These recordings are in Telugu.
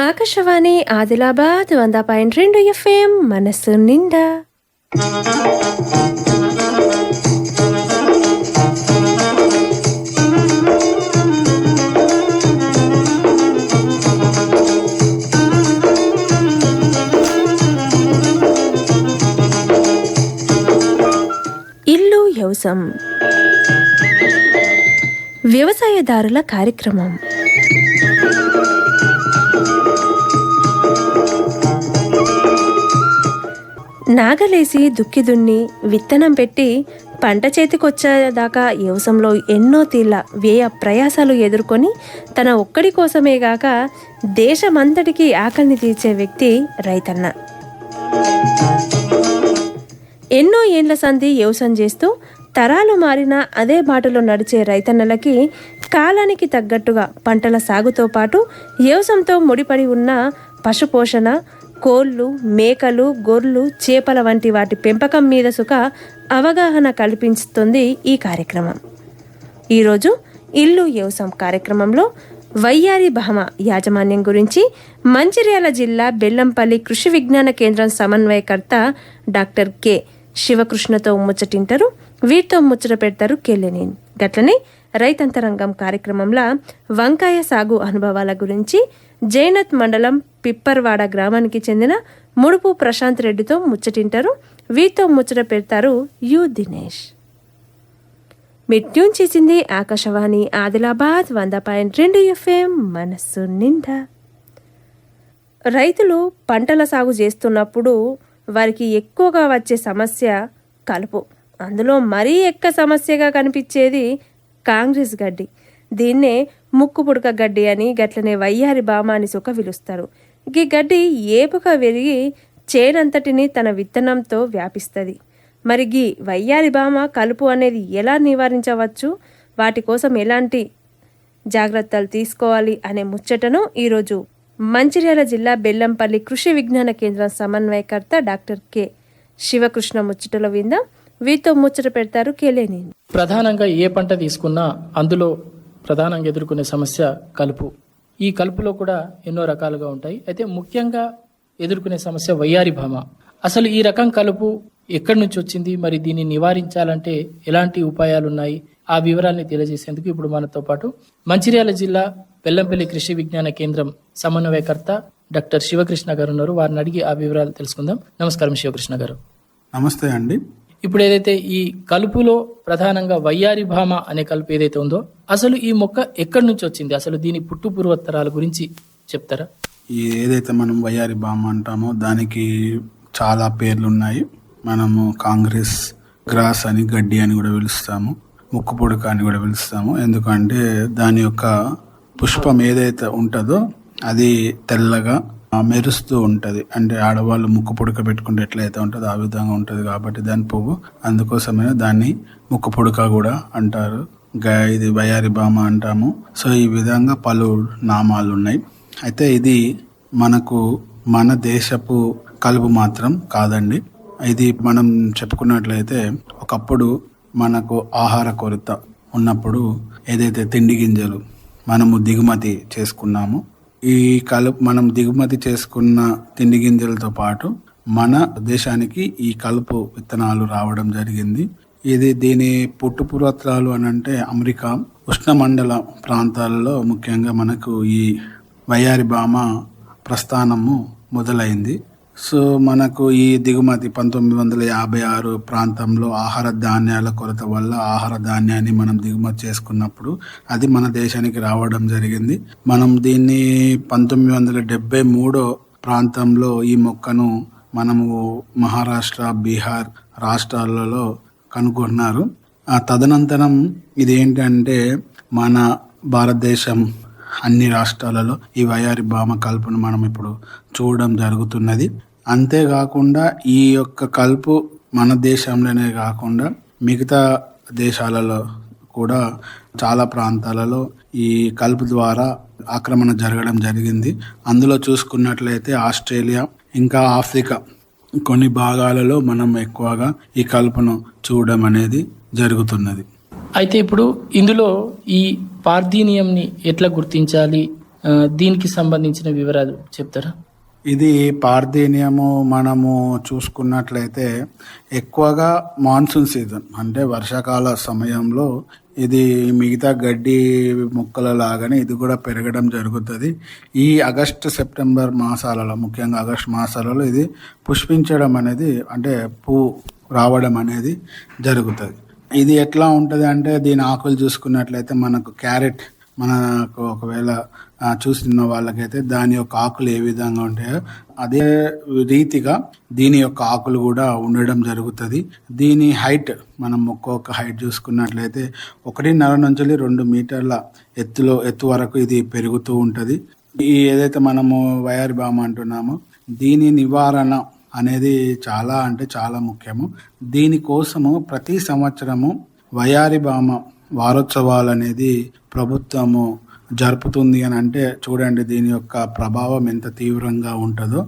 ఆకాశవాణి ఆదిలాబాద్ వంద పాయింట్ రెండు ఎఫ్ఎం మనస్సు నిండా. ఇల్లు యవసం. వ్యవసాయదారుల కార్యక్రమం. నాగలేసి దుక్కి దున్ని విత్తనం పెట్టి పంట చేతికొచ్చేదాకా యవసంలో ఎన్నో తీళ్ళ వ్యయ ప్రయాసాలు ఎదుర్కొని తన ఒక్కడి కోసమే దేశమంతటికీ ఆకలిని తీర్చే వ్యక్తి రైతన్న. ఎన్నో ఏండ్ల సంధి వ్యవసాయం చేస్తూ తరాలు మారిన అదే బాటలో నడిచే రైతన్నలకి కాలానికి తగ్గట్టుగా పంటల సాగుతో పాటు యవసంతో ముడిపడి ఉన్న పశుపోషణ కోళ్ళు మేకలు గొర్రెలు చేపల వంటి వాటి పెంపకం మీద సుఖ అవగాహన కల్పిస్తుంది ఈ కార్యక్రమం. ఈరోజు ఇల్లు వ్యవసాయం కార్యక్రమంలో వయ్యారి బహమ యాజమాన్యం గురించి మంచిర్యాల జిల్లా బెల్లంపల్లి కృషి విజ్ఞాన కేంద్రం సమన్వయకర్త డాక్టర్ కె. శివకృష్ణతో ముచ్చటింటారు వీరితో ముచ్చట పెడతారు కెల్లెనేని గట్లనే రైతంతరంగం కార్యక్రమంలో వంకాయ సాగు అనుభవాల గురించి జైనత్ మండలం పిప్పర్వాడ గ్రామానికి చెందిన ముడుపు ప్రశాంత్ రెడ్డితో ముచ్చటింటారు. వీరితో ముచ్చట పెడతారు యు దినేష్. మిట్యూన్ చేసింది ఆకాశవాణి ఆదిలాబాద్ వంద పాయింట్ రెండు ఎఫ్ఎం మనస్సు నిండా. రైతులు పంటల సాగు చేస్తున్నప్పుడు వారికి ఎక్కువగా వచ్చే సమస్య కలుపు. అందులో మరీ ఎక్క సమస్యగా కనిపించేది కాంగ్రెస్ గడ్డి. దీన్నే ముక్కు పుడక గడ్డి అని గట్లనే వయ్యారి బామ అని సుఖ పిలుస్తారు ఈ గడ్డి ఏపుగా వెరిగి చేనంతటిని తన విత్తనంతో వ్యాపిస్తుంది. మరి గీ వయ్యారి బామ కలుపు అనేది ఎలా నివారించవచ్చు? వాటి కోసం ఎలాంటి జాగ్రత్తలు తీసుకోవాలి అనే ముచ్చటను ఈరోజు మంచిర్యాల జిల్లా బెల్లంపల్లి కృషి విజ్ఞాన కేంద్రం సమన్వయకర్త డాక్టర్ కె. శివకృష్ణ ముచ్చటలో విందాం. వీరితో ముచ్చట పెడతారు కేలేని ప్రధానంగా ఏ పంట తీసుకున్నా అందులో ప్రధానంగా ఎదుర్కొనే సమస్య కలుపు. ఈ కలుపులో కూడా ఎన్నో రకాలుగా ఉంటాయి. అయితే ముఖ్యంగా ఎదుర్కొనే సమస్య వయ్యారి భామ. అసలు ఈ రకం కలుపు ఎక్కడి నుంచి వచ్చింది? మరి దీన్ని నివారించాలంటే ఎలాంటి ఉపాయాలు ఉన్నాయి? ఆ వివరాల్ని తెలియజేసేందుకు ఇప్పుడు మనతో పాటు మంచిర్యాల జిల్లా బెల్లంపల్లి కృషి విజ్ఞాన కేంద్రం సమన్వయకర్త డాక్టర్ శివకృష్ణ గారు ఉన్నారు. వారిని అడిగి ఆ వివరాలు తెలుసుకుందాం. నమస్కారం శివకృష్ణ గారు. నమస్తే అండి. ఇప్పుడు ఏదైతే ఈ కలుపులో ప్రధానంగా వయ్యారి భామ అనే కలుపు ఏదైతే ఉందో అసలు ఈ మొక్క ఎక్కడి నుంచి వచ్చింది? అసలు దీని పుట్టు పూర్వోత్తరాల గురించి చెప్తారా? ఏదైతే మనం వయ్యారి భామ అంటామో దానికి చాలా పేర్లు ఉన్నాయి. మనము కాంగ్రెస్ గ్రాస్ అని గడ్డి అని కూడా పిలుస్తాము. ముక్కు పొడక అని కూడా పిలుస్తాము. ఎందుకంటే దాని యొక్క పుష్పం ఏదైతే ఉంటుందో అది తెల్లగా మెరుస్తూ ఉంటుంది. అంటే ఆడవాళ్ళు ముక్కు పుడక పెట్టుకుంటే ఎట్లయితే ఉంటుందో ఆ విధంగా ఉంటుంది కాబట్టి దాని పువ్వు అందుకోసమే దాన్ని ముక్కు పుడక కూడా అంటారు. ఇది వయారి బామ అంటాము. సో ఈ విధంగా పలు నామాలు ఉన్నాయి. అయితే ఇది మనకు మన దేశపు కలుపు మాత్రం కాదండి. ఇది మనం చెప్పుకున్నట్లయితే ఒకప్పుడు మనకు ఆహార కొరత ఉన్నప్పుడు ఏదైతే తిండి గింజలు మనము దిగుమతి చేసుకున్నామో ఈ కలుపు మనం దిగుమతి చేసుకున్న తిండి గింజలతో పాటు మన దేశానికి ఈ కలుపు విత్తనాలు రావడం జరిగింది. ఇది దీని పుట్టు పురాత్రాలు అని అంటే అమెరికా ఉష్ణమండల ప్రాంతాలలో ముఖ్యంగా మనకు ఈ వయ్యారి భామ ప్రస్థానము మొదలైంది. సో మనకు ఈ దిగుమతి పంతొమ్మిది వందల యాభై ఆరు ప్రాంతంలో ఆహార ధాన్యాల కొరత వల్ల ఆహార ధాన్యాన్ని మనం దిగుమతి చేసుకున్నప్పుడు అది మన దేశానికి రావడం జరిగింది. మనం దీన్ని పంతొమ్మిది వందల డెబ్బై మూడో ప్రాంతంలో ఈ మొక్కను మనము మహారాష్ట్ర బీహార్ రాష్ట్రాలలో కనుగొన్నారు. ఆ తదనంతరం ఇది ఏంటంటే మన భారతదేశం అన్ని రాష్ట్రాలలో ఈ వయారి భామ కలుపును మనం ఇప్పుడు చూడడం జరుగుతున్నది. అంతేకాకుండా ఈ యొక్క కలుపు మన దేశంలోనే కాకుండా మిగతా దేశాలలో కూడా చాలా ప్రాంతాలలో ఈ కలుపు ద్వారా ఆక్రమణ జరగడం జరిగింది. అందులో చూసుకున్నట్లయితే ఆస్ట్రేలియా ఇంకా ఆఫ్రికా కొన్ని భాగాలలో మనం ఎక్కువగా ఈ కలుపును చూడడం అనేది జరుగుతున్నది. అయితే ఇప్పుడు ఇందులో ఈ పార్థీనియంని ఎట్లా గుర్తించాలి? దీనికి సంబంధించిన వివరాలు చెప్తారా? ఇది పార్థీనియము మనము చూసుకున్నట్లయితే ఎక్కువగా మాన్సూన్ సీజన్ అంటే వర్షాకాల సమయంలో ఇది మిగతా గడ్డి మొక్కల లాగానే ఇది కూడా పెరగడం జరుగుతుంది. ఈ ఆగస్టు సెప్టెంబర్ మాసాలలో ముఖ్యంగా ఆగస్టు మాసాలలో ఇది పుష్పించడం అనేది అంటే పువ్వు రావడం అనేది జరుగుతుంది. ఇది ఎట్లా ఉంటుంది అంటే దీని ఆకులు చూసుకున్నట్లయితే మనకు క్యారెట్ మనకు ఒకవేళ చూస్తున్న చూసిన వాళ్ళకైతే దాని యొక్క ఆకులు ఏ విధంగా ఉంటాయో అదే రీతిగా దీని యొక్క ఆకులు కూడా ఉండడం జరుగుతుంది. దీని హైట్ మనం ఒక్కొక్క హైట్ చూసుకున్నట్లయితే ఒకటిన్నర నుంచి రెండు మీటర్ల ఎత్తులో ఎత్తు వరకు ఇది పెరుగుతూ ఉంటుంది. ఈ ఏదైతే మనము వయారి బామ్ అంటున్నామో దీని నివారణ అనేది చాలా అంటే చాలా ముఖ్యము. దీనికోసము ప్రతి సంవత్సరము వయారి భామ వారోత్సవాలు అనేది ప్రభుత్వము జరుపుతుంది అని అంటే చూడండి దీని యొక్క ప్రభావం ఎంత తీవ్రంగా ఉంటుందో.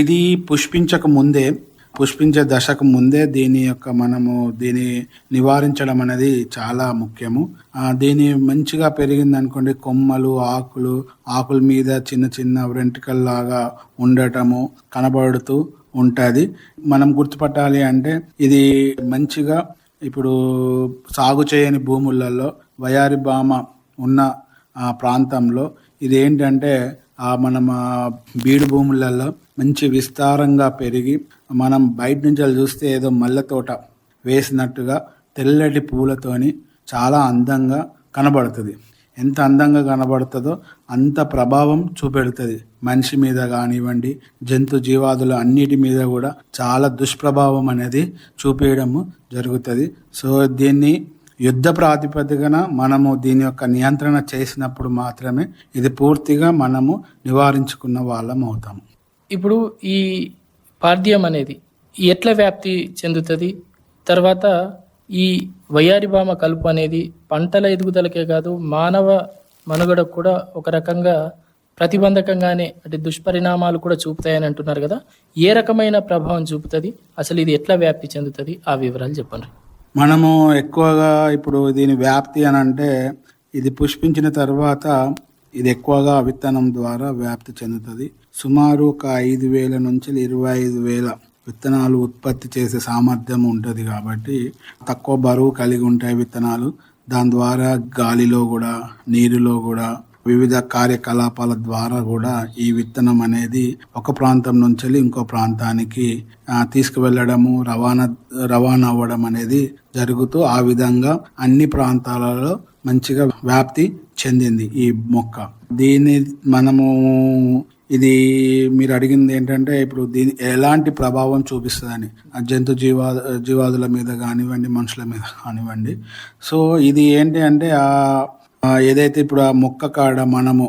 ఇది పుష్పించక ముందే పుష్పించే దశకు ముందే దీని యొక్క మనము దీని నివారించడం అనేది చాలా ముఖ్యము. దీని మంచిగా పెరిగింది అనుకోండి కొమ్మలు ఆకులు ఆకుల మీద చిన్న చిన్న వెంట్రుకల్లాగా ఉండటము కనబడుతూ ఉంటుంది. మనం గుర్తుపట్టాలి అంటే ఇది మంచిగా ఇప్పుడు సాగు చేయని భూములలో వయారి బామ ఉన్న ఆ ప్రాంతంలో ఇది ఏంటంటే ఆ మనం ఆ బీడు భూములలో మంచి విస్తారంగా పెరిగి మనం బయట నుంచి చూస్తే ఏదో మల్లె తోట వేసినట్టుగా తెల్లటి పూలతోని చాలా అందంగా కనబడుతుంది. ఎంత అందంగా కనబడుతుందో అంత ప్రభావం చూపెడుతుంది. మనిషి మీద కానివ్వండి జంతు జీవాదుల అన్నిటి మీద కూడా చాలా దుష్ప్రభావం అనేది చూపించడము జరుగుతుంది. సో దీన్ని యుద్ధ ప్రాతిపదికన మనము దీని యొక్క నియంత్రణ చేసినప్పుడు మాత్రమే ఇది పూర్తిగా మనము నివారించుకున్న వాళ్ళం అవుతాము ఇప్పుడు ఈ పార్థ్యం అనేది ఎట్లా వ్యాప్తి చెందుతుంది? తర్వాత ఈ వయ్యారిభామ కలుపు అనేది పంటల ఎదుగుదలకే కాదు మానవ మనుగడకు కూడా ఒక రకంగా ప్రతిబంధకంగానే అంటే దుష్పరిణామాలు కూడా చూపుతాయని అంటున్నారు కదా. ఏ రకమైన ప్రభావం చూపుతుంది? అసలు ఇది ఎట్లా వ్యాప్తి చెందుతుంది? ఆ వివరాలు చెప్పండి. మనము ఎక్కువగా ఇప్పుడు దీని వ్యాప్తి అని అంటే ఇది పుష్పించిన తర్వాత ఇది ఎక్కువగా విత్తనం ద్వారా వ్యాప్తి చెందుతుంది. సుమారు ఒక ఐదు వేల నుంచి ఇరవై ఐదు వేల విత్తనాలు ఉత్పత్తి చేసే సామర్థ్యం ఉంటుంది కాబట్టి తక్కువ బరువు కలిగి ఉంటాయి విత్తనాలు. దాని ద్వారా గాలిలో కూడా నీరులో కూడా వివిధ కార్యకలాపాల ద్వారా కూడా ఈ విత్తనం అనేది ఒక ప్రాంతం నుంచి వెళ్ళి ఇంకో ప్రాంతానికి తీసుకువెళ్ళడము రవాణా రవాణా అవ్వడం అనేది జరుగుతూ ఆ విధంగా అన్ని ప్రాంతాలలో మంచిగా వ్యాప్తి చెందింది ఈ మొక్క. దీన్ని మనము ఇది మీరు అడిగింది ఏంటంటే ఇప్పుడు దీని ఎలాంటి ప్రభావం చూపిస్తుందని? ఆ జంతు జీవా జీవాదుల మీద కానివ్వండి మనుషుల మీద కానివ్వండి. సో ఇది ఏంటి అంటే ఏదైతే ఇప్పుడు ఆ మొక్క కాడ మనము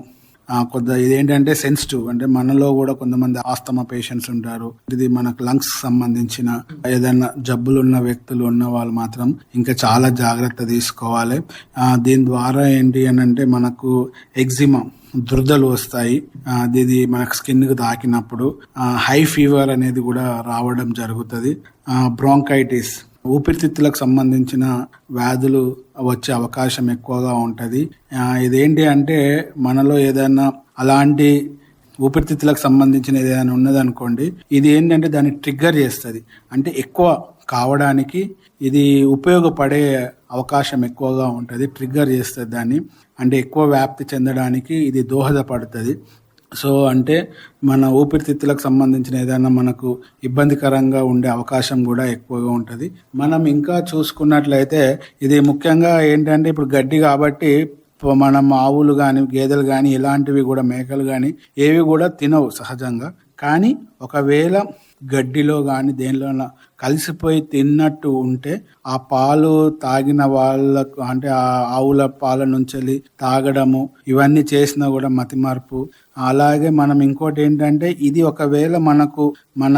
కొంత ఇదేంటంటే సెన్సిటివ్ అంటే మనలో కూడా కొంతమంది ఆస్తమా పేషెంట్స్ ఉంటారు. ఇది మనకు లంగ్స్ సంబంధించిన ఏదైనా జబ్బులు ఉన్న వ్యక్తులు ఉన్న వాళ్ళు మాత్రం ఇంకా చాలా జాగ్రత్త తీసుకోవాలి. దీని ద్వారా ఏంటి అని అంటే మనకు ఎగ్జిమా దురదలు వస్తాయి. అది ఇది మనకు స్కిన్కి తాకినప్పుడు హై ఫీవర్ అనేది కూడా రావడం జరుగుతుంది. బ్రాంకైటిస్ ఊపిరితిత్తులకు సంబంధించిన వ్యాధులు వచ్చే అవకాశం ఎక్కువగా ఉంటుంది. ఇదేంటి అంటే మనలో ఏదైనా అలాంటి ఊపిరితిత్తులకు సంబంధించిన ఏదైనా ఉన్నదనుకోండి ఇది ఏంటంటే దాన్ని ట్రిగ్గర్ చేస్తుంది. అంటే ఎక్కువ కావడానికి ఇది ఉపయోగపడే అవకాశం ఎక్కువగా ఉంటుంది ట్రిగ్గర్ చేస్తుంది దాన్ని. అంటే ఎక్కువ వ్యాప్తి చెందడానికి ఇది దోహదపడుతుంది. సో అంటే మన ఊపిరితిత్తులకు సంబంధించిన ఏదైనా మనకు ఇబ్బందికరంగా ఉండే అవకాశం కూడా ఎక్కువగా ఉంటుంది. మనం ఇంకా చూసుకున్నట్లయితే ఇది ముఖ్యంగా ఏంటంటే ఇప్పుడు గడ్డి కాబట్టి మనం ఆవులు కానీ గేదెలు కానీ ఇలాంటివి కూడా మేకలు కానీ ఏవి కూడా తినవు సహజంగా. కానీ ఒకవేళ గడ్డిలో కానీ దేనిలో కలిసిపోయి తిన్నట్టు ఉంటే ఆ పాలు తాగిన వాళ్ళకు అంటే ఆ ఆవుల పాల నుంచి తాగడము ఇవన్నీ చేసినా కూడా మతిమార్పు అలాగే మనం ఇంకోటి ఏంటంటే ఇది ఒకవేళ మనకు మన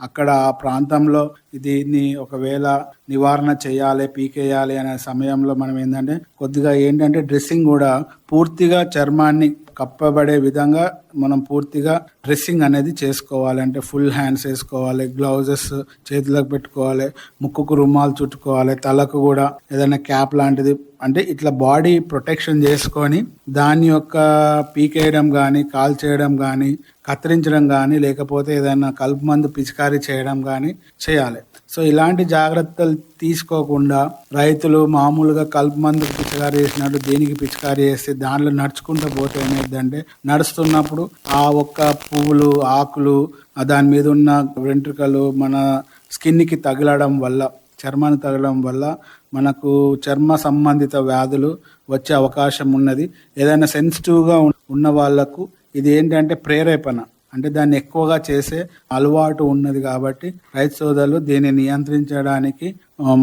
అక్కడ ఆ ప్రాంతంలో దీన్ని ఒకవేళ నివారణ చేయాలి పీకేయాలి అనే సమయంలో మనం ఏంటంటే కొద్దిగా ఏంటంటే డ్రెస్సింగ్ కూడా పూర్తిగా చర్మాన్ని కప్పబడే విధంగా మనం పూర్తిగా డ్రెస్సింగ్ అనేది చేసుకోవాలి. అంటే ఫుల్ హ్యాండ్స్ వేసుకోవాలి గ్లౌజెస్ చేతులకు పెట్టుకోవాలి ముక్కుకు రుమాలు చుట్టుకోవాలి తలకు కూడా ఏదైనా క్యాప్ లాంటిది. అంటే ఇట్లా బాడీ ప్రొటెక్షన్ చేసుకొని దాని యొక్క పీకేయడం కానీ కాల్ చేయడం కానీ కత్తిరించడం కానీ లేకపోతే ఏదైనా కలుపు మందు పిచికారీ చేయడం కానీ చేయాలి. సో ఇలాంటి జాగ్రత్తలు తీసుకోకుండా రైతులు మామూలుగా కలుపు మందుకు పిచికారి చేసినట్టు దీనికి పిచికారి చేస్తే దాంట్లో నడుచుకుంటూ పోతే ఏమైందంటే నడుస్తున్నప్పుడు ఆ ఒక్క పువ్వులు ఆకులు దాని మీద ఉన్న వెంట్రుకలు మన స్కిన్కి తగలడం వల్ల చర్మాన్ని తగలడం వల్ల మనకు చర్మ సంబంధిత వ్యాధులు వచ్చే అవకాశం ఉన్నది. ఏదైనా సెన్సిటివ్గా ఉన్న వాళ్ళకు ఇది ఏంటంటే ప్రేరేపణ. అంటే దాన్ని ఎక్కువగా చేసే అలవాటు ఉన్నది కాబట్టి రైతు సోదరులు దీన్ని నియంత్రించడానికి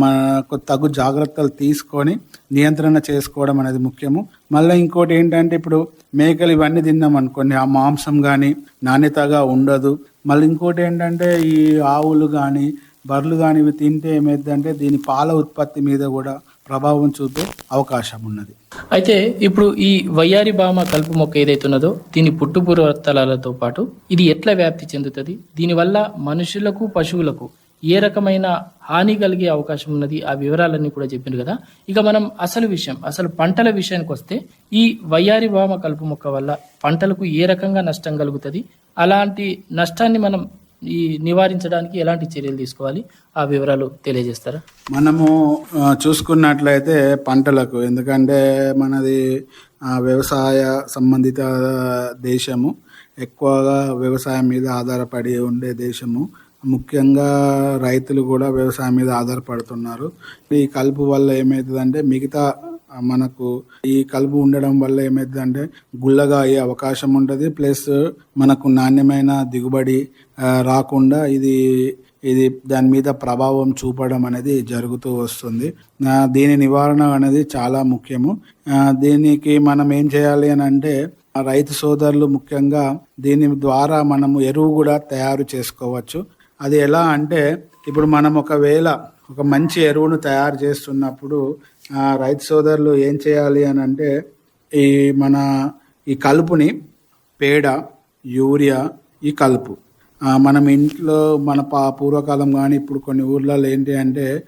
మనకు తగు జాగ్రత్తలు తీసుకొని నియంత్రణ చేసుకోవడం అనేది ముఖ్యము. మళ్ళీ ఇంకోటి ఏంటంటే ఇప్పుడు మేకలు ఇవన్నీ తిన్నాం అనుకోండి ఆ మాంసం కానీ నాణ్యతగా ఉండదు. మళ్ళీ ఇంకోటి ఏంటంటే ఈ ఆవులు కానీ బర్రెలు కానీ ఇవి తింటే ఏమైందంటే దీని పాల ఉత్పత్తి మీద కూడా ప్రభావం చూపే అవకాశం ఉన్నది. అయితే ఇప్పుడు ఈ వయ్యారి భామ కలుపు మొక్క ఏదైతే ఉన్నదో దీని పుట్టుపూర్వతలాలతో పాటు ఇది ఎట్లా వ్యాప్తి చెందుతుంది? దీనివల్ల మనుషులకు పశువులకు ఏ రకమైన హాని కలిగే అవకాశం ఉన్నది? ఆ వివరాలన్నీ కూడా చెప్పారు కదా. ఇక మనం అసలు విషయం అసలు పంటల విషయానికి వస్తే ఈ వయ్యారి భామ కలుపు మొక్క వల్ల పంటలకు ఏ రకంగా నష్టం కలుగుతుంది? అలాంటి నష్టాన్ని మనం ఈ నివారించడానికి ఎలాంటి చర్యలు తీసుకోవాలి? ఆ వివరాలు తెలియజేస్తారా? మనము చూసుకున్నట్లయితే పంటలకు ఎందుకంటే మనది వ్యవసాయ సంబంధిత దేశము. ఎక్కువగా వ్యవసాయం మీద ఆధారపడి ఉండే దేశము. ముఖ్యంగా రైతులు కూడా వ్యవసాయం మీద ఆధారపడుతున్నారు. ఈ కలుపు వల్ల ఏమవుతుందంటే మిగతా మనకు ఈ కలుపు ఉండడం వల్ల ఏమవుతుందంటే గుల్లగా అయ్యే అవకాశం ఉంటుంది. ప్లస్ మనకు నాణ్యమైన దిగుబడి రాకుండా ఇది ఇది దాని మీద ప్రభావం చూపడం అనేది జరుగుతూ వస్తుంది. దీని నివారణ అనేది చాలా ముఖ్యము. దీనికి మనం ఏం చేయాలి అని అంటే రైతు సోదరులు ముఖ్యంగా దీని ద్వారా మనము ఎరువు కూడా తయారు చేసుకోవచ్చు. అది ఎలా అంటే ఇప్పుడు మనం ఒకవేళ ఒక మంచి ఎరువును తయారు చేస్తున్నప్పుడు రైతు సోదరులు ఏం చేయాలి అని అంటే ఈ మన ఈ కలుపుని పేడ యూరియా ఈ కలుపు. మనం ఇంట్లో మన పా పూర్వకాలం కానీ ఇప్పుడు కొన్ని ఊర్లలో ఏంటి అంటే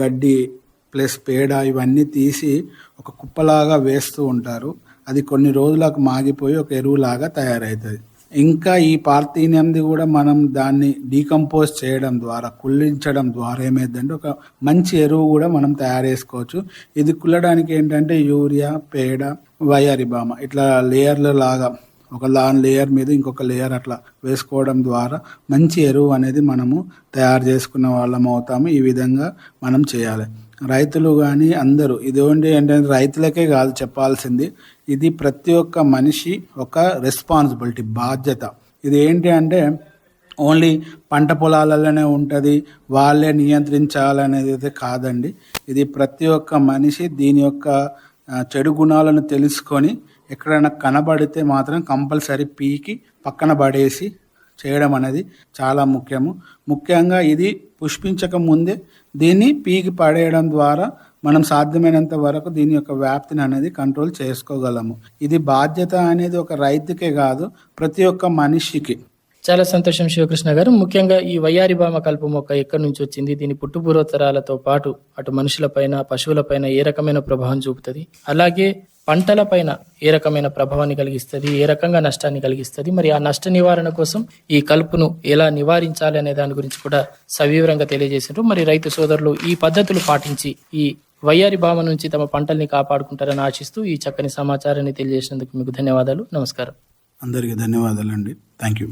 గడ్డి ప్లస్ పేడ ఇవన్నీ తీసి ఒక కుప్పలాగా వేస్తూ ఉంటారు. అది కొన్ని రోజులకు మాగిపోయి ఒక ఎరువులాగా తయారవుతుంది. ఇంకా ఈ పార్థీనియంది కూడా మనం దాన్ని డీకంపోజ్ చేయడం ద్వారా కుళ్ళించడం ద్వారా ఏమైందంటే ఒక మంచి ఎరువు కూడా మనం తయారు చేసుకోవచ్చు. ఇది కుల్లడానికి ఏంటంటే యూరియా పేడ వయారిబామ ఇట్లా లేయర్ల లాగా ఒక లాన్ లేయర్ మీద ఇంకొక లేయర్ అట్లా వేసుకోవడం ద్వారా మంచి ఎరువు అనేది మనము తయారు చేసుకున్న వాళ్ళం అవుతాము. ఈ విధంగా మనం చేయాలి. రైతులు కానీ అందరూ ఇది ఏంటి ఏంటంటే రైతులకే కాదు చెప్పాల్సింది ఇది ప్రతి ఒక్క మనిషి ఒక రెస్పాన్సిబిలిటీ బాధ్యత. ఇది ఏంటి అంటే ఓన్లీ పంట పొలాలలోనే ఉంటుంది వాళ్ళే నియంత్రించాలనేది అయితే కాదండి. ఇది ప్రతి ఒక్క మనిషి దీని యొక్క చెడు గుణాలను తెలుసుకొని ఎక్కడైనా కనబడితే మాత్రం కంపల్సరీ పీకి పక్కన పడేసి చేయడం అనేది చాలా ముఖ్యము. ముఖ్యంగా ఇది పుష్పించక ముందే దీన్ని పీకి పడేయడం ద్వారా మనం సాధ్యమైనంత వరకు దీని యొక్క వ్యాప్తిని అనేది కంట్రోల్ చేసుకోగలము. ఇది బాధ్యత అనేది ఒక రైతుకే కాదు ప్రతి ఒక్క మనిషికి. చాలా సంతోషం శివకృష్ణ గారు. ముఖ్యంగా ఈ వయ్యారి భామ కలుపు మొక్క ఎక్కడి నుంచి వచ్చింది? దీని పుట్టుపూర్వతరాలతో పాటు అటు మనుషులపైన పశువులపైన ఏ రకమైన ప్రభావం చూపుతుంది? అలాగే పంటలపైన ఏ రకమైన ప్రభావాన్ని కలిగిస్తుంది? ఏ రకంగా నష్టాన్ని కలిగిస్తుంది? మరి ఆ నష్ట నివారణ కోసం ఈ కలుపును ఎలా నివారించాలి అనే దాని గురించి కూడా సవివరంగా తెలియజేశారు మరి రైతు సోదరులు ఈ పద్ధతులు పాటించి ఈ వయ్యారి భామ నుంచి తమ పంటల్ని కాపాడుకుంటారని ఆశిస్తూ ఈ చక్కని సమాచారాన్ని తెలియజేసినందుకు మీకు ధన్యవాదాలు. నమస్కారం. అందరికీ ధన్యవాదాలండి. Thank you.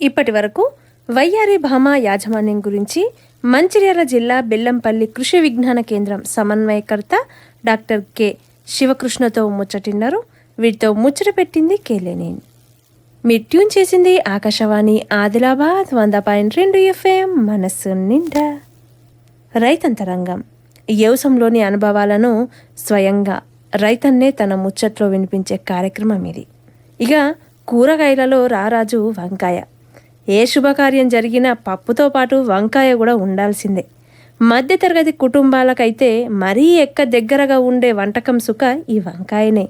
ఇప్పటి వరకు వయ్యారి భామ యాజమాన్యం గురించి మంచిర్యాల జిల్లా బెల్లంపల్లి కృషి విజ్ఞాన కేంద్రం సమన్వయకర్త డాక్టర్ కె శివకృష్ణతో ముచ్చటిన్నారు. వీటితో ముచ్చట పెట్టింది కేలేనేని మీరు ట్యూన్ చేసింది ఆకాశవాణి ఆదిలాబాద్ వంద పాయింట్ రెండు ఎఫ్ఎం మనస్సు నిండా. రైతంతరంగం. యవసంలోని అనుభవాలను స్వయంగా రైతన్నే తన ముచ్చట్లో వినిపించే కార్యక్రమం ఇది. ఇక కూరగాయలలో రారాజు వంకాయ. ఏ శుభకార్యం జరిగినా పప్పుతో పాటు వంకాయ కూడా ఉండాల్సిందే. మధ్యతరగతి కుటుంబాలకైతే మరీ ఎక్క దగ్గరగా ఉండే వంటకం సుఖ ఈ వంకాయనే.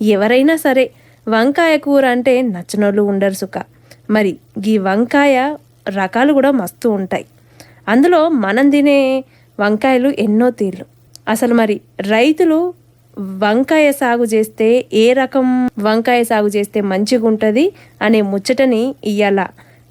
ఎవరైనా సరే వంకాయ కూర అంటే నచ్చనోళ్ళు ఉండరు సుఖ మరి ఈ వంకాయ రకాలు కూడా మస్తు ఉంటాయి. అందులో మనం తినే వంకాయలు ఎన్నో తీర్లు. అసలు మరి రైతులు వంకాయ సాగు చేస్తే ఏ రకం వంకాయ సాగు చేస్తే మంచిగా ఉంటుంది అనే ముచ్చటని ఇయ్యాల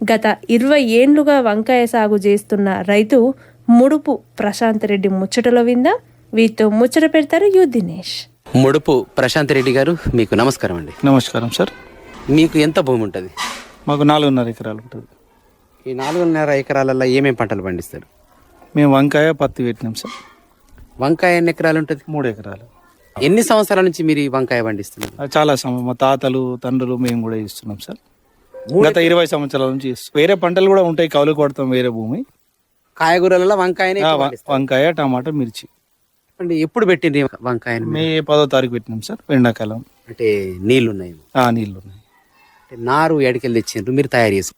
గత ఇరవై ఏండ్లుగా వంకాయ సాగు చేస్తున్న రైతు ముడుపు ప్రశాంత్ రెడ్డి ముచ్చటలో విందా. వీటితో ముచ్చట పెడతారు యు దినేష్. ముడుపు ప్రశాంత్ రెడ్డి గారు మీకు నమస్కారం అండి. నమస్కారం సార్. మీకు ఎంత భూమి ఉంటుంది? మాకు నాలుగున్నర ఎకరాలు ఉంటుంది. ఈ నాలుగున్నర ఎకరాలలో ఏమేం పంటలు పండిస్తారు? మేము వంకాయ పత్తి పెట్టినాం సార్. వంకాయ ఎన్ని ఎకరాలు ఉంటుంది? మూడు ఎకరాలు. ఎన్ని సంవత్సరాల నుంచి మీరు ఈ వంకాయ పండిస్తున్నారు? చాలా సమయం మా తాతలు తండ్రులు మేము కూడా ఇస్తున్నాం సార్. గత ఇరవై సంవత్సరాల నుంచి. వేరే పంటలు కూడా ఉంటాయి కౌలు కొడతాం వేరే భూమి. కాయగూరలలో వంకాయని ఆ, వ- వంకాయ టమాటా మిర్చి. అంటే ఎప్పుడు పెట్టిండ్రు ఈ వంకాయని? మే పదో తారీఖు పెట్టినాం సార్ ఎండాకాలం. అంటే నీళ్ళు ఉన్నాయి ఆ నీళ్ళు ఉన్నాయి అంటే నారు ఎడకెళ్ళి తెచ్చిండ్రు? మీరు తయారు చేసి.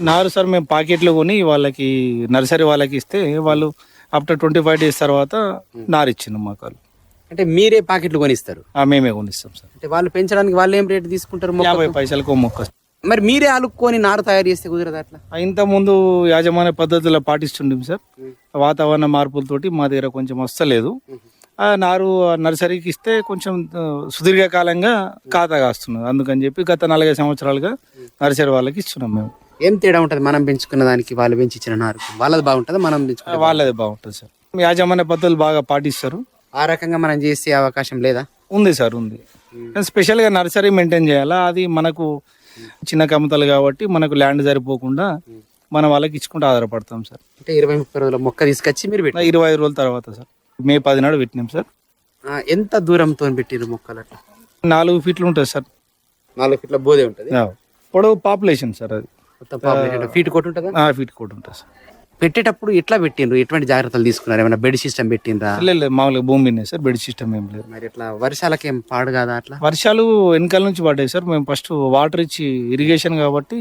నారు సార్ మేము పాకెట్లు కొని వాళ్ళకి నర్సరీ వాళ్ళకి ఇస్తే వాళ్ళు ఆఫ్టర్ ట్వంటీ ఫైవ్ డేస్ తర్వాత నారు ఇచ్చినాం మాకు వాళ్ళు. అంటే మీరే పాకెట్లు కొనిస్తారు? ఆ, మేమే కొనిస్తాం సార్. అంటే వాళ్ళు పెంచడానికి వాళ్ళు ఏం రేటు తీసుకుంటారు మొక్కకు? యాభై పైసలకు మొక్క. మరి మీరే అలుక్కొని నారు తయారు చేస్తే కుదరదు అట్లా? ఇంత ముందు యాజమాన్య పద్ధతిలో పాటిస్తుండే సార్. వాతావరణ మార్పులతోటి మా దగ్గర కొంచెం వస్తలేదు. ఆ నారు నర్సరీకి ఇస్తే కొంచెం సుదీర్ఘకాలంగా ఖాతా కాస్తున్నది అందుకని చెప్పి గత నలభై సంవత్సరాలుగా నర్సరీ వాళ్ళకి ఇస్తున్నాం మేము. ఏం తేడా ఉంటుంది? మనం పెంచుకున్న దానికి వాళ్ళు పెంచి ఇచ్చిన నారు. వాళ్ళది బాగుంటుందా? మనం పెంచుకున్న వాళ్ళది బాగుంటుంది సార్. యాజమాన్య పద్ధతులు బాగా పాటిస్తారు. ఆ రకంగా మనం చేసే అవకాశం లేదా? ఉంది సార్ ఉంది. స్పెషల్గా నర్సరీ మెయింటైన్ చేయాలా? అది మనకు చిన్న కమతలు కాబట్టి మనకు ల్యాండ్ సరిపోకుండా మనం వాళ్ళకి ఇచ్చుకుంటూ ఆధారపడతాం సార్. అంటే ఇరవై ముప్పై రోజుల మొక్క తీసుకొచ్చి మీరు పెట్టి ఇరవై ఐదు రోజుల తర్వాత సార్. మే పది నాడు పెట్టినాం సార్. ఎంత దూరంతో పెట్టిరు మొక్కలు అట్లా నాలుగు ఫీట్లు ఉంటుంది సార్. నాలుగు ఫీట్ల బోదే ఉంటుంది. పొడవు పాపులేషన్ సార్ అది. ఫీట్ కొట్టి ఉంటుందా ఆ ఫీట్ కూడా ఉంటుంది సార్. పెట్టేటప్పుడు ఎట్లా పెట్టిండ్రు? ఎటువంటి జాగ్రత్తలు తీసుకున్నారు? ఏమైనా బెడ్ సిస్టమ్ పెట్టిండ్రా? లేదు మామూలుగా భూమి మీదనే సార్ బెడ్ సిస్టమ్ ఏం లేదు. మరి ఇట్లా వర్షాలకి ఏం పాడు కాదా అట్లా? వర్షాలు వెనకాల నుంచి పడ్డాయి సార్. మేము ఫస్ట్ వాటర్ ఇచ్చి ఇరిగేషన్ కాబట్టి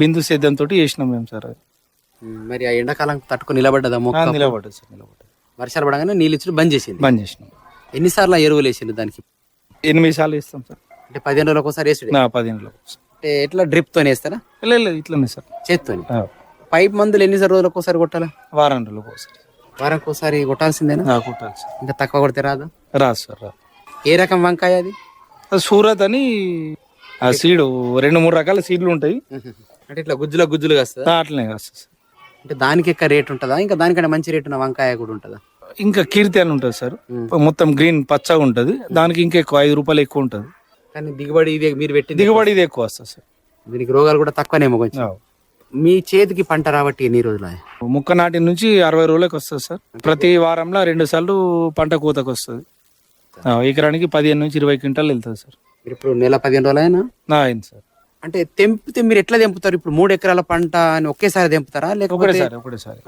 బిందు సేద్యంతో చేసినాం మేము సార్. మరి ఆ ఎండాకాలం తట్టుకొని నిలబడ్డదా మొక్క? నిలబడ్డది సార్ నిలబడ్డది. వర్షాలు పడగానే నీళ్ళు ఇచ్చి బంద్ చేసింది? బంద్ చేసినాం. ఎన్నిసార్లు ఆ ఎరువులు వేసిండు దానికి? ఎనిమిది సార్లు ఇస్తాం సార్. అంటే పదిహేను రోజులకు ఒకసారి వేసుడు నా పదిహేనులో అంటే ఎట్లా డ్రిప్ తోనే వేస్తారా లేదు ఇట్లనే సార్. చేత్తోని? పైప్ మందులు ఎన్ని రోజులకు ఒకసారి కొట్టాలా? వారం రోజులకు ఒకసారి వారానికి ఒకసారి కొట్టాల్సిందేనా? నా కుట్టాలి సార్ ఇంకా తక్కువ కొడితే రాదా? రాదు సార్ రాదు. ఏ రకం వంకాయ అది? సూరత్ అని ఆ సీడు రెండు మూడు రకాల సీడ్లు ఉంటాయి. అంటే ఇట్లా గుజ్జులో గుజ్జులుగా వస్తుందా? ఆ, అట్లనే కాస్తుంది సార్. అంటే దానికి ఎక్క రేట్ ఉంటుందా? ఇంకా దానికంటే మంచి రేట్ ఉన్న వంకాయ కూడా ఉంటుందా? ఇంకా కీర్తి అని ఉంటుంది సార్. మొత్తం గ్రీన్ పచ్చగా ఉంటుంది. దానికి ఇంకా ఎక్కువ ఐదు రూపాయలు ఎక్కువ ఉంటుంది. కానీ దిగుబడి ఇది మీరు పెట్టింది దిగుబడి ఇది ఎక్కువ వస్తుంది సార్. దీనికి రోగాలు కూడా తక్కువనేమో కొంచెం. మీ చేతికి పంట రాబట్టి ఎన్ని రోజులు ముక్క నాటి నుంచి అరవై రోజులకు వస్తుంది సార్. ప్రతి వారంలో రెండు సార్లు పంట కోతకు వస్తుంది. ఎకరానికి పదిహేను నుంచి ఇరవై క్వింటాలు వెళ్తుంది సార్. ఇప్పుడు నెల పదిహేను రోజులు అయినా? అయింది సార్. అంటే తెంపితే మీరు ఎట్లా తెంపుతారు? ఇప్పుడు మూడు ఎకరాల పంట అని ఒకేసారి తెంపుతారా? లేకపోతే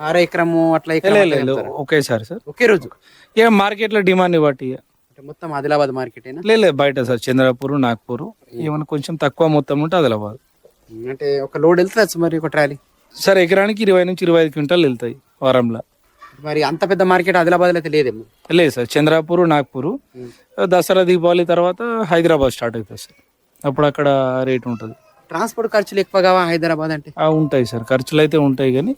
అర ఎకరము అట్లా లే, లే, లే? ఒకేసారి సార్. ఒకే రోజు? ఇక మార్కెట్లో డిమాండ్ని బట్టి ఇక. అంటే మొత్తం ఆదిలాబాద్ మార్కెట్ అయినా లే లే, బయట సార్ చంద్రపూర్ నాగ్పూర్ ఏమైనా కొంచెం తక్కువ మొత్తం ఉంటే ఆదిలాబాద్. అంటే ఒక లోడ్ వెళ్తుంది మరి ఒక ట్రాలీ? సార్ ఎకరానికి ఇరవై నుంచి ఇరవై ఐదు క్వింటాలు వెళ్తాయి వారంలో. మరి అంత పెద్ద మార్కెట్ ఆదిలాబాద్ అయితే లేదేమో? లేదు సార్ చంద్రాపూర్ నాగ్పూర్ దసరా దీపావళి తర్వాత హైదరాబాద్ స్టార్ట్ అవుతుంది సార్. అప్పుడు అక్కడ రేట్ ఉంటుంది. ట్రాన్స్పోర్ట్ ఖర్చులు ఎక్కువ కావా హైదరాబాద్ అంటే? ఆ, ఉంటాయి సార్ ఖర్చులు అయితే ఉంటాయి కానీ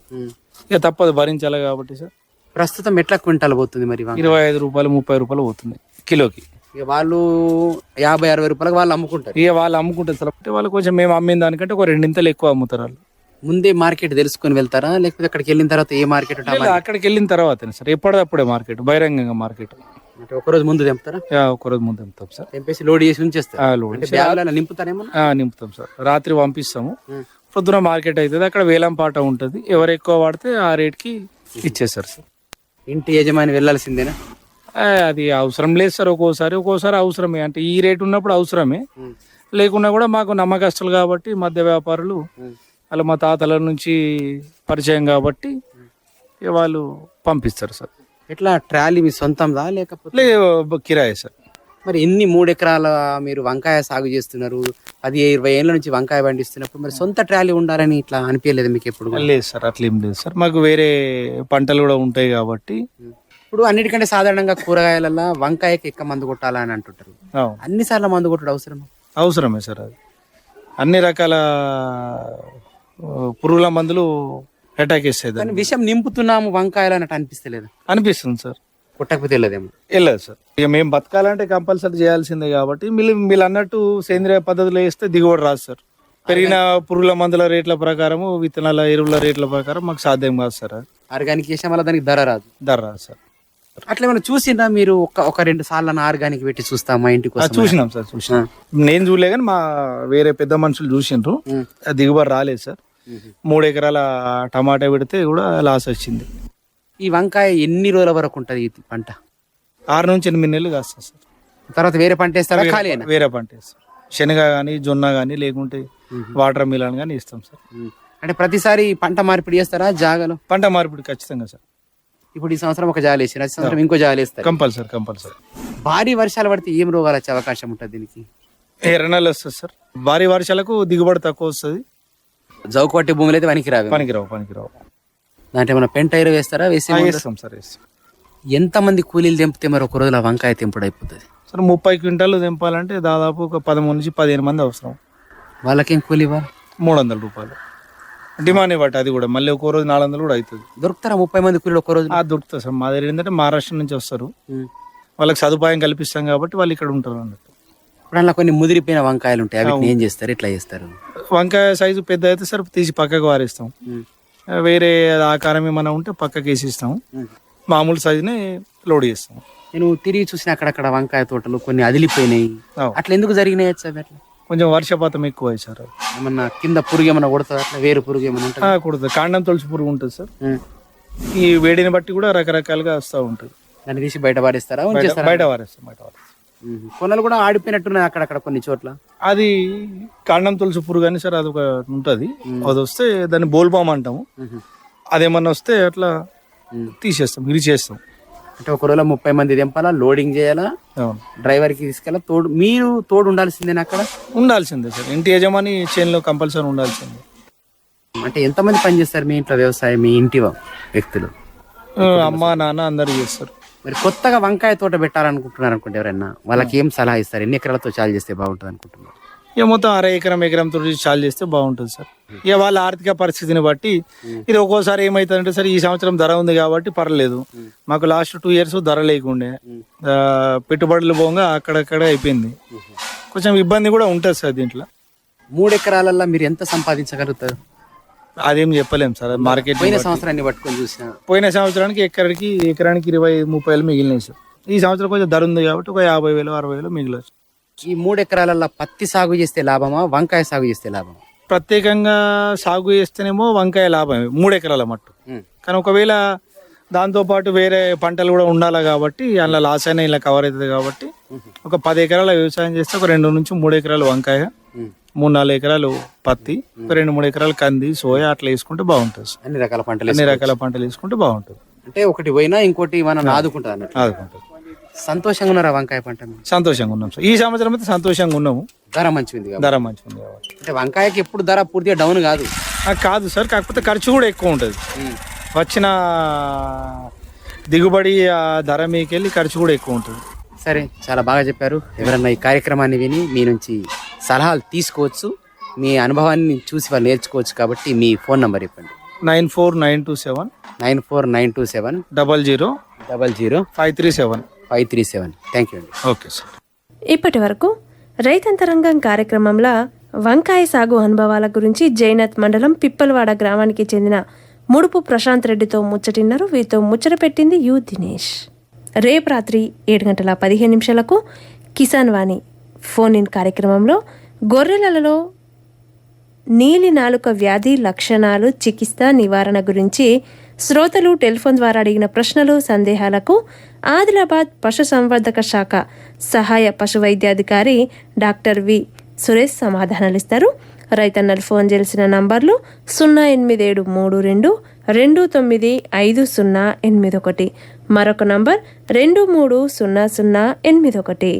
ఇక తప్పదు భరించాలి కాబట్టి సార్. ప్రస్తుతం ఎట్లా క్వింటాల్ పోతుంది మరి? ఇరవై ఐదు రూపాయలు ముప్పై రూపాయలు పోతుంది కిలోకి. ఇక వాళ్ళు యాభై అరవై రూపాయలకు వాళ్ళు అమ్ముకుంటారు. ఇక వాళ్ళు అమ్ముకుంటారు సార్. అంటే వాళ్ళు కొంచెం మేము అమ్మిన దానికంటే ఒక రెండింతలు ఎక్కువ అమ్ముతారు వాళ్ళు. ముందే మార్కెట్ తెలుసుకొని వెళ్తారా? లేకపోతే అక్కడికి వెళ్ళిన తర్వాత ఏ మార్కెట్ అక్కడికి వెళ్ళిన తర్వాతనే సార్. ఎప్పటిదప్పుడే మార్కెట్ బహిరంగంగా మార్కెట్. అంటే ఒక రోజు ముందు తెంపుతారా? ఒకరోజు ముందు అమ్ముతాం సార్. తెంపేసి లోడ్ చేసి ఉంచేస్తారు. నింపుతారేమో నింపుతాం సార్. రాత్రి పంపిస్తాము. పొద్దున మార్కెట్ అవుతుంది. అక్కడ వేలం పాట ఉంటుంది. ఎవరు ఎక్కువ వాడితే ఆ రేట్కి ఇచ్చేస్తారు సార్. ఇంటి యజమాని వెళ్ళాల్సిందేనా? అది అవసరం లేదు సార్ ఒక్కోసారి. ఒక్కోసారి అవసరమే. అంటే ఈ రేట్ ఉన్నప్పుడు అవసరమే. లేకున్నా కూడా మాకు నమ్మకస్తులు కాబట్టి మధ్య వ్యాపారులు అలా మా తాతల నుంచి పరిచయం కాబట్టి వాళ్ళు పంపిస్తారు సార్. ఎట్లా? ట్రాలీ మీ సొంతందా లేకపోతే? కిరాయి సార్. మరి ఎన్ని మూడు ఎకరాల మీరు వంకాయ సాగు చేస్తున్నారు? పది ఇరవై ఏళ్ళ నుంచి వంకాయ పండిస్తున్నప్పుడు మరి సొంత ట్రాలీ ఉండాలని ఇట్లా అనిపించలేదు మీకు ఎప్పుడు? లేదు సార్ అట్లా ఏం లేదు సార్. మాకు వేరే పంటలు కూడా ఉంటాయి కాబట్టి ఇప్పుడు అన్నిటికంటే సాధారణంగా కూరగాయలలో వంకాయకి ఎక్క మందు కొట్టాలని అంటుంటారు. అవును. అన్నిసార్లు మందు కొట్టడం అవసరం అవసరమే సార్ అది. అన్ని రకాల పురుగుల మందులు అటాక్ చేస్తాయి కానీ దాన్ని. విషం నింపుతున్నాము వంకాయలు అన్నట్టు అనిపిస్తలేదు? అనిపిస్తుంది సార్. కొట్టకపోతే వెళ్ళదేమో వెళ్ళదు సార్. ఇక మేము బతకాలంటే కంపల్సరీ చేయాల్సిందే కాబట్టి మీరు మీరు అన్నట్టు సేంద్రియ పద్ధతిలో వేస్తే దిగుబడి రాదు సార్. పెరిగిన పురుగుల మందుల రేట్ల ప్రకారము విత్తనాల ఎరువుల రేట్ల ప్రకారం మాకు సాధ్యం కాదు సార్. ఆర్గానిక్ చేసిన వల్ల దానికి ధర రాదు. ధర రాదు సార్. అట్లా ఏమైనా చూసిందా మీరు ఒక ఒక రెండు సార్లు ఆర్గానిక్ పెట్టి చూస్తాం మా ఇంటికి చూసినాం సార్ చూసినాం. నేను చూడలే కానీ మా వేరే పెద్ద మనుషులు చూసిండ్రు. దిగుబడి రాలేదు సార్. మూడు ఎకరాల టమాటా పెడితే కూడా లాస్ వచ్చింది. ఈ వంకాయ ఎన్ని రోజుల వరకు ఉంటది ఈ పంట? ఆరు నుంచి ఎనిమిది నెలలు కాస్తుంది సార్. తర్వాత వేరే పంట వేస్తారా? ఖాళీ వేరే పంట వేస్తాం. శనగ కానీ జొన్న కానీ లేకుంటే వాటర్ మిలాన్ కానీ ఇస్తాం సార్. అంటే ప్రతిసారి పంట మార్పిడి చేస్తారా జాగలో? పంట మార్పిడి ఖచ్చితంగా సార్. ఇప్పుడు ఈ సంవత్సరం ఒక జాలి వేసిన ఈ సంవత్సరం ఇంకో జాలి వేస్తారు. Compulsory compulsory. భారీ వర్షాలు పడితే ఏం రోగాలు వచ్చే అవకాశం ఉంటుంది దీనికి? ఎర్ర నెల వస్తుంది సార్. భారీ వర్షాలకు దిగుబడి తక్కువ వస్తుంది. జౌకు పట్టే భూములు అయితే పనికి రావు పనికిరావు పనికిరావు. దాంట్లో ఏమైనా పెంట ఎరువు వేస్తారా? వేసే? వేస్తాం సార్ వేస్తాం. ఎంత మంది కూలీలు తెంపితే మరి ఒక రోజులో వంకాయ తెంపుడు అయిపోతుంది? సార్ ముప్పై క్వింటాలు తెంపాలంటే దాదాపు ఒక పదమూడు నుంచి పదిహేను మంది అవసరం. వాళ్ళకేం కూలీ ఇవ్వాలి? మూడు వందల రూపాయలు. డిమాండ్ బట్టి అది కూడా. మళ్ళీ ఒక్కో రోజు నాలుగు వందలు కూడా అవుతుంది. దొరుకుతారా? ముప్పై మంది కూలీలు ఒక రోజు? ఆ దొరుకుతుంది సార్. మా దగ్గర ఏంటంటే మహారాష్ట్ర నుంచి వస్తారు. వాళ్ళకి సదుపాయం కల్పిస్తాం కాబట్టి వాళ్ళు ఇక్కడ ఉంటారు అన్నట్టు. ఇప్పుడు అలా కొన్ని ముదిరిపోయిన వంకాయలు ఉంటాయి. అవి ఏం చేస్తారు? ఇట్లా చేస్తారు? వంకాయ సైజు పెద్ద అయితే సార్ తీసి పక్కకు వారేస్తాం. వేరే ఆకారం ఏమైనా ఉంటే పక్కకి వేసిస్తాం. మామూలు సైజునే లోడ్ చేస్తాం. నేను తిరిగి చూసిన అక్కడక్కడ వంకాయ తోటలు కొన్ని అదిలిపోయినాయి. అట్లా ఎందుకు జరిగినాయి అవి అట్లా? కొంచెం వర్షపాతం ఎక్కువ సార్. ఏమన్నా కింద పురుగు ఏమన్నా కొడుతుంది అట్లా వేరు పురుగు ఏమన్నా ఉంటుంది? కుడుతుంది కాండం తొలసి పురుగు ఉంటుంది సార్. ఈ వేడిని బట్టి కూడా రకరకాలుగా వస్తూ ఉంటుంది. దాన్ని తీసి బయట పాడేస్తారా బయట ఉంచేస్తారా? బయట ఉహు. కొనలు కూడా ఆడిపోయినట్టున్నాయి అక్కడక్కడ కొన్ని చోట్ల. అది కాండం తులసి పురుగు అని సార్ అది ఒక ఉంటుంది అది వస్తే దాన్ని బోల్బామ్ అంటాము. అదేమన్నా వస్తే అట్లా తీసేస్తాం ఇరిచేస్తాం. అంటే ఒక రోజులో ముప్పై మంది తెంపాలా లోడింగ్ చేయాలా అవును. డ్రైవర్కి తీసుకెళ్ళా తోడు మీరు తోడు ఉండాల్సిందేనా అక్కడ? ఉండాల్సిందే సార్. ఇంటి యజమాని చేనులో కంపల్సరీ ఉండాల్సిందే. అంటే ఎంతమంది పని చేస్తారు మీ ఇంట్లో వ్యవసాయం మీ ఇంటి వ్యక్తులు? అమ్మ నాన్న అందరు చేస్తారు. మరి కొత్తగా వంకాయ తోట పెట్టాలనుకుంటున్నారు అనుకుంటే ఎవరైనా వాళ్ళకి ఏం సలహా ఇస్తారు? ఎన్ని ఎకరాలతో చాలు చేస్తే బాగుంటుంది అనుకుంటున్నారు ఇక మొత్తం అర ఎకరం ఎకరం తోటి చాలు చేస్తే బాగుంటుంది సార్. ఇక వాళ్ళ ఆర్థిక పరిస్థితిని బట్టి ఇది ఒక్కోసారి ఏమవుతుందంటే సార్ ఈ సంవత్సరం ధర ఉంది కాబట్టి పర్లేదు. మాకు లాస్ట్ టూ ఇయర్స్ ధర లేకుండే. పెట్టుబడులు పోగా అక్కడక్కడ అయిపోయింది. కొంచెం ఇబ్బంది కూడా ఉంటుంది సార్ దీంట్లో. మూడు ఎకరాలల్లో మీరు ఎంత సంపాదించగలుగుతారు? అదేం చెప్పలేం సార్ మార్కెట్ పోయిన సంవత్సరాన్ని పట్టుకొని చూసిన. పోయిన సంవత్సరానికి ఎకరానికి ఎకరానికి ఇరవై ముప్పై వేలు మిగిలినాయి సార్. ఈ సంవత్సరం కొంచెం ధర ఉంది కాబట్టి ఒక యాభై వేలు అరవై వేలు మిగిలచ్చు ఈ మూడు ఎకరాలల్లో పత్తి సాగు చేస్తే లాభమా? వంకాయ సాగు చేస్తే లాభమా? ప్రత్యేకంగా సాగు చేస్తేనేమో వంకాయ లాభం మూడు ఎకరాల మట్టు. కానీ ఒకవేళ దాంతోపాటు వేరే పంటలు కూడా ఉండాలి కాబట్టి అందులో లాస్ అయినా ఇలా కవర్ అవుతుంది కాబట్టి ఒక పది ఎకరాల వ్యవసాయం చేస్తే ఒక రెండు నుంచి మూడు ఎకరాలు వంకాయ. మూడు నాలుగు ఎకరాలు పత్తి ఒక రెండు మూడు ఎకరాలు కంది సోయా అట్లా వేసుకుంటే బాగుంటుంది. అన్ని రకాల పంటలు అన్ని. రకాల పంటలు వేసుకుంటే బాగుంటుంది. అంటే ఒకటి పోయినా ఇంకోటి మనం ఆదుకుంటుంది అన్నట్టు. ఆదుకుంటుంది సంతోషంగా ఉన్నారా వంకాయ పంట మీద? సంతోషంగా ఉన్నాం సార్. ఈ సంవత్సరం అయితే సంతోషంగా ఉన్నాము. ధర మంచిగా ఉంది కాబట్టి. ధర మంచిగా ఉంది కాబట్టి. అంటే వంకాయకి ఎప్పుడు ధర పూర్తిగా డౌన్ కాదు. ఆ, కాదు సార్ కాకపోతే ఖర్చు కూడా ఎక్కువ ఉంటుంది. ఉమ్. వచ్చిన దిగుబడి ఆ ధర మీకెళ్ళి ఖర్చు కూడా ఎక్కువ ఉంటుంది. సరే చాలా బాగా చెప్పారు. ఎవరన్నా ఈ కార్యక్రమాన్ని విని మీ నుంచి సలహాలు తీసుకోవచ్చు. మీ అనుభవాన్ని చూసి వాళ్ళు నేర్చుకోవచ్చు కాబట్టి మీ ఫోన్ నంబర్ చెప్పండి nine four nine two seven nine four nine two seven double zero double zero five three seven five three seven. Thank you అండి. Okay sir. ఇప్పటి వరకు రైతంతరంగం కార్యక్రమంలో వంకాయ సాగు అనుభవాల గురించి జైనత్ మండలం పిప్పలవాడ గ్రామానికి చెందిన ముడుపు ప్రశాంత్ రెడ్డితో ముచ్చటిన్నారు. వీరితో ముచ్చట పెట్టింది యు దినేష్. రేపు రాత్రి ఏడు గంటల పదిహేను నిమిషాలకు కిసాన్ వాణి ఫోన్ ఇన్ కార్యక్రమంలో గొర్రెలలో నీలి నాలుక వ్యాధి లక్షణాలు చికిత్స నివారణ గురించి శ్రోతలు టెలిఫోన్ ద్వారా అడిగిన ప్రశ్నలు సందేహాలకు ఆదిలాబాద్ పశుసంవర్ధక శాఖ సహాయ పశు వైద్యాధికారి డాక్టర్ వి. సురేష్ సమాధానాలిస్తారు. రైతన్నలు ఫోన్ చేసిన నంబర్లు సున్నా ఎనిమిది ఏడు మూడు రెండు రెండు తొమ్మిది ఐదు సున్నా ఎనిమిది ఒకటి. మరొక నంబర్ రెండు మూడు సున్నా సున్నా ఎనిమిది ఒకటి.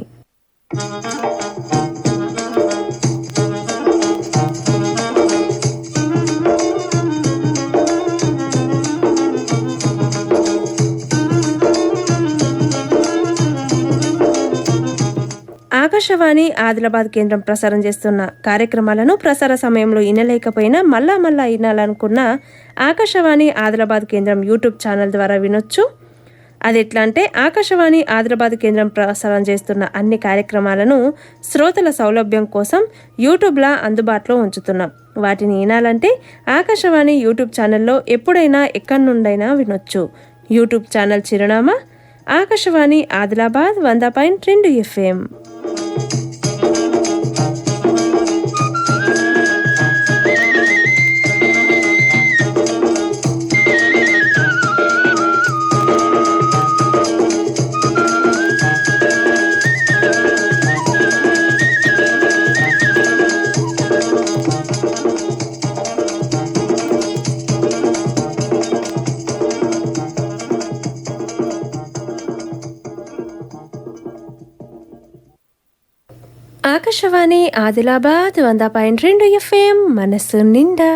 ఆకాశవాణి ఆదిలాబాద్ కేంద్రం ప్రసారం చేస్తున్న కార్యక్రమాలను ప్రసార సమయంలో వినలేకపోయినా మళ్ళా మళ్ళా వినాలనుకున్న ఆకాశవాణి ఆదిలాబాద్ కేంద్రం యూట్యూబ్ ఛానల్ ద్వారా వినొచ్చు. అది ఎట్లా అంటే ఆకాశవాణి ఆదిలాబాద్ కేంద్రం ప్రసారం చేస్తున్న అన్ని కార్యక్రమాలను శ్రోతల సౌలభ్యం కోసం యూట్యూబ్లా అందుబాటులో ఉంచుతున్నాం. వాటిని వినాలంటే ఆకాశవాణి యూట్యూబ్ ఛానల్లో ఎప్పుడైనా ఎక్కడి నుండైనా వినొచ్చు. యూట్యూబ్ ఛానల్ చిరునామా ఆకాశవాణి ఆదిలాబాద్ వంద పాయింట్ రెండు ఎఫ్ఎం. ఆకాశవాణి ఆదిలాబాద్ వంద పాయింట్ రెండు ఎఫ్ఎం మనస్సు నిండా.